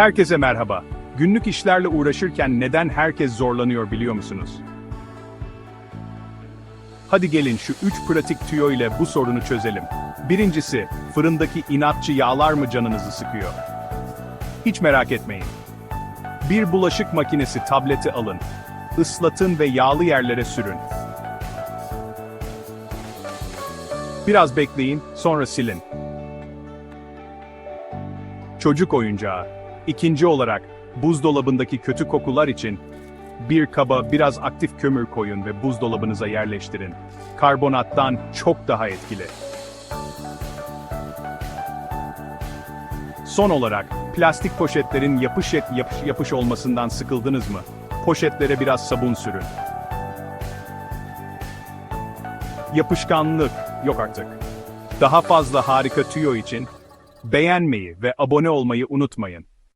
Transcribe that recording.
Herkese merhaba. Günlük işlerle uğraşırken neden herkes zorlanıyor biliyor musunuz? Hadi gelin şu üç pratik tüyo ile bu sorunu çözelim. Birincisi, fırındaki inatçı yağlar mı canınızı sıkıyor? Hiç merak etmeyin. Bir bulaşık makinesi tableti alın. Islatın ve yağlı yerlere sürün. Biraz bekleyin, sonra silin. Çocuk oyuncağı. İkinci olarak, buzdolabındaki kötü kokular için bir kaba biraz aktif kömür koyun ve buzdolabınıza yerleştirin. Karbonattan çok daha etkili. Son olarak, plastik poşetlerin yapış et yapış, yapış olmasından sıkıldınız mı? Poşetlere biraz sabun sürün. Yapışkanlık yok artık. Daha fazla harika tüyo için beğenmeyi ve abone olmayı unutmayın.